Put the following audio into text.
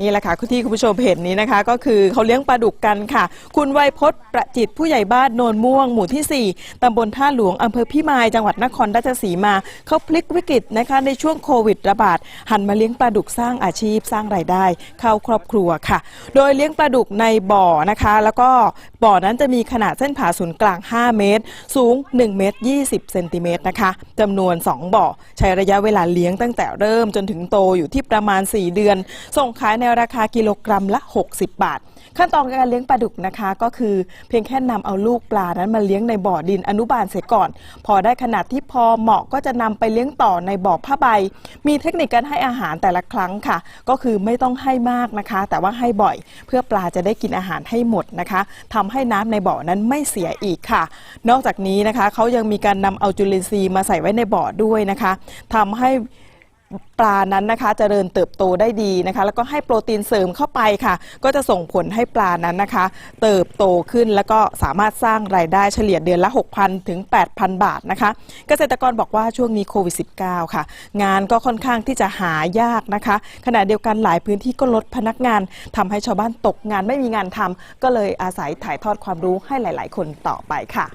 นี่แหละค่ะที่คุณผู้ชมเห็นนี้นะคะ ก็คือเขาเลี้ยงปลาดุกกันค่ะ คุณไวยพจน์ประจิตผู้ใหญ่บ้านโนนม่วง หมู่ที่ 4ตำบลท่าหลวงอำเภอพิมายจังหวัดนครราชสีมาเขาพลิกวิกฤตนะคะในช่วงโควิดระบาด หันมาเลี้ยงปลาดุกสร้างอาชีพสร้างรายได้ เข้าครอบครัวค่ะ โดยเลี้ยงปลาดุกในบ่อนะคะ แล้วก็บ่อนั้นจะมีขนาดเส้นผ่าศูนย์กลาง 5 เมตร สูง 1 เมตร 20 เซนติเมตรนะคะจำนวน 2 บ่อ ใช้ระยะเวลาเลี้ยงตั้งแต่เริ่มจนถึงโตอยู่ที่ประมาณ 4 เดือน ส่งขายในราคากิโลกรัมละ 60 บาท ขั้นตอนการเลี้ยงปลาดุกนะคะ ก็คือเพียงแค่นำเอาลูกปลานั้นมาเลี้ยงในบ่อดินอนุบาลเสร็จก่อน พอได้ขนาดที่พอเหมาะก็จะนำไปเลี้ยงต่อในบ่อผ้าใบ มีเทคนิคการให้อาหารแต่ละครั้งค่ะ ก็คือไม่ต้องให้มากนะคะ แต่ว่าให้บ่อย เพื่อปลาจะได้กินอาหารให้หมดนะคะทำให้น้ำในบ่อนั้นไม่เสียอีกค่ะ นอกจากนี้นะคะเขายังมีการนำเอาจุลินทรีย์มาใส่ไว้ในบ่อด้วยนะคะทำให้ ปลานั้นนะคะเจริญเติบโตได้ดีนะคะ แล้วก็ให้โปรตีนเสริมเข้าไปค่ะ ก็จะส่งผลให้ปลานั้นนะคะ เติบโตขึ้นแล้วก็สามารถสร้างรายได้เฉลี่ยเดือนละ 6,000 ถึง 8,000 บาทนะคะ เกษตรกรบอกว่าช่วงนี้โควิด -19 ค่ะ งานก็ค่อนข้างที่จะหายากนะคะ ขณะเดียวกันหลายพื้นที่ก็ลดพนักงานทำให้ชาวบ้านตกงานไม่มีงานทำก็เลยอาศัยถ่ายทอดความรู้ให้หลาย ๆ คนต่อไปค่ะ